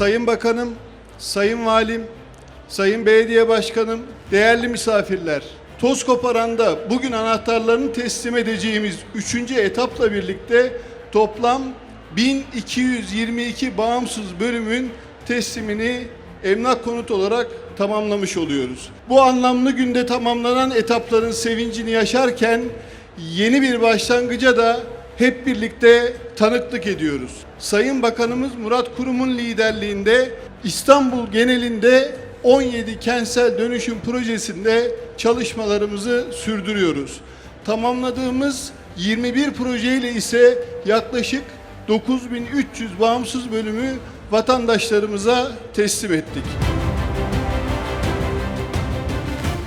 Sayın Bakanım, Sayın Valim, Sayın Belediye Başkanım, değerli misafirler. Toz koparanda bugün anahtarlarını teslim edeceğimiz 3. etapla birlikte toplam 1222 bağımsız bölümün teslimini emlak konut olarak tamamlamış oluyoruz. Bu anlamlı günde tamamlanan etapların sevincini yaşarken yeni bir başlangıca da hep birlikte tanıklık ediyoruz. Sayın Bakanımız Murat Kurum'un liderliğinde İstanbul genelinde 17 kentsel dönüşüm projesinde çalışmalarımızı sürdürüyoruz. Tamamladığımız 21 projeyle ise yaklaşık 9300 bağımsız bölümü vatandaşlarımıza teslim ettik.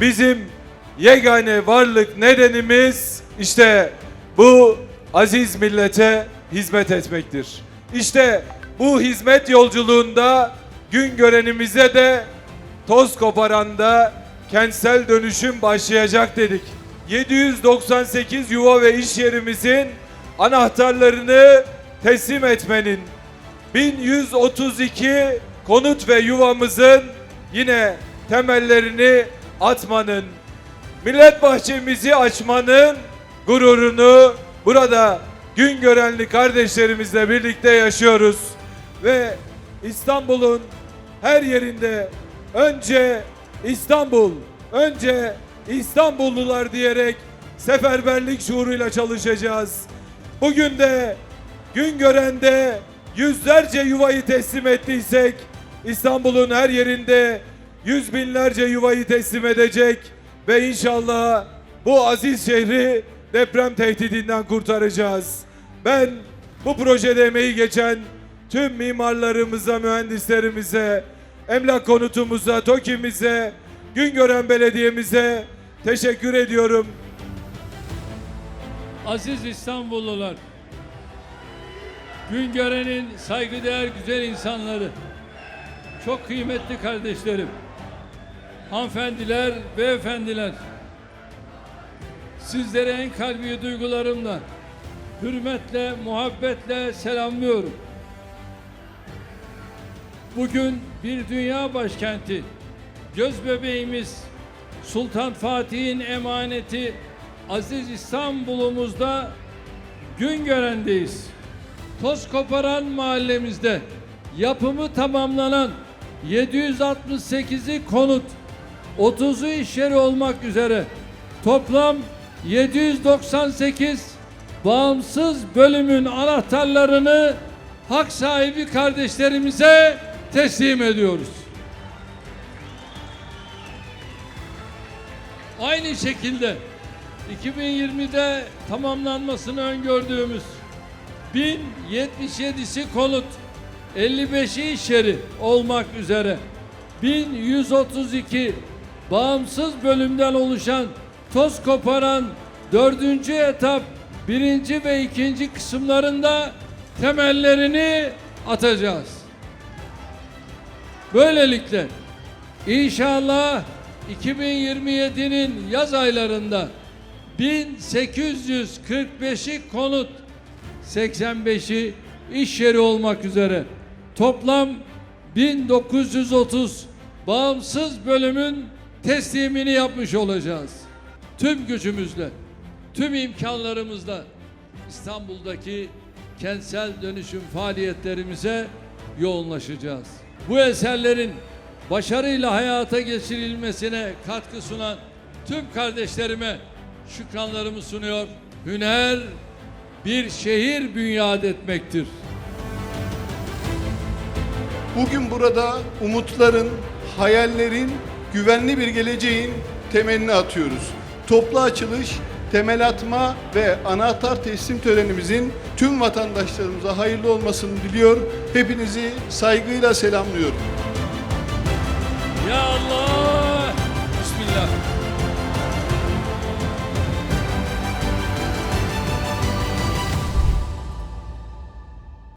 Bizim yegane varlık nedenimiz işte bu aziz millete hizmet etmektir. İşte bu hizmet yolculuğunda gün görenimize de toz koparanda kentsel dönüşüm başlayacak dedik. 798 yuva ve iş yerimizin anahtarlarını teslim etmenin 1132 konut ve yuvamızın yine temellerini atmanın, millet bahçemizi açmanın gururunu burada gün görenli kardeşlerimizle birlikte yaşıyoruz. Ve İstanbul'un her yerinde önce İstanbul, önce İstanbullular diyerek seferberlik şuuruyla çalışacağız. Bugün de gün görende yüzlerce yuvayı teslim ettiysek İstanbul'un her yerinde yüz binlerce yuvayı teslim edecek ve inşallah bu aziz şehri deprem tehdidinden kurtaracağız. Ben bu projede emeği geçen tüm mimarlarımıza, mühendislerimize, emlak konutumuza, TOKİ'mize, Güngören Belediye'mize teşekkür ediyorum. Aziz İstanbullular, Güngören'in saygıdeğer güzel insanları, çok kıymetli kardeşlerim, hanımefendiler, beyefendiler, sizlere en kalbi duygularımla, hürmetle, muhabbetle selamlıyorum. Bugün bir dünya başkenti, göz bebeğimiz Sultan Fatih'in emaneti Aziz İstanbul'umuzda Güngören'deyiz. Toz koparan mahallemizde yapımı tamamlanan 768'i konut, 30'u iş yeri olmak üzere toplam 798 bağımsız bölümün anahtarlarını hak sahibi kardeşlerimize teslim ediyoruz. Aynı şekilde 2020'de tamamlanmasını öngördüğümüz 1077'si konut, 55'i iş yeri olmak üzere 1132 bağımsız bölümden oluşan toz koparan dördüncü etap birinci ve ikinci kısımlarında temellerini atacağız. Böylelikle inşallah 2027'nin yaz aylarında 1845'i konut, 85'i iş yeri olmak üzere toplam 1930 bağımsız bölümün teslimini yapmış olacağız. Tüm gücümüzle, tüm imkanlarımızla İstanbul'daki kentsel dönüşüm faaliyetlerimize yoğunlaşacağız. Bu eserlerin başarıyla hayata geçirilmesine katkı sunan tüm kardeşlerime şükranlarımı sunuyor. Hüner bir şehir bünyat etmektir. Bugün burada umutların, hayallerin, güvenli bir geleceğin temelini atıyoruz. Toplu açılış, temel atma ve anahtar teslim törenimizin tüm vatandaşlarımıza hayırlı olmasını diliyor. Hepinizi saygıyla selamlıyorum. Ya Allah!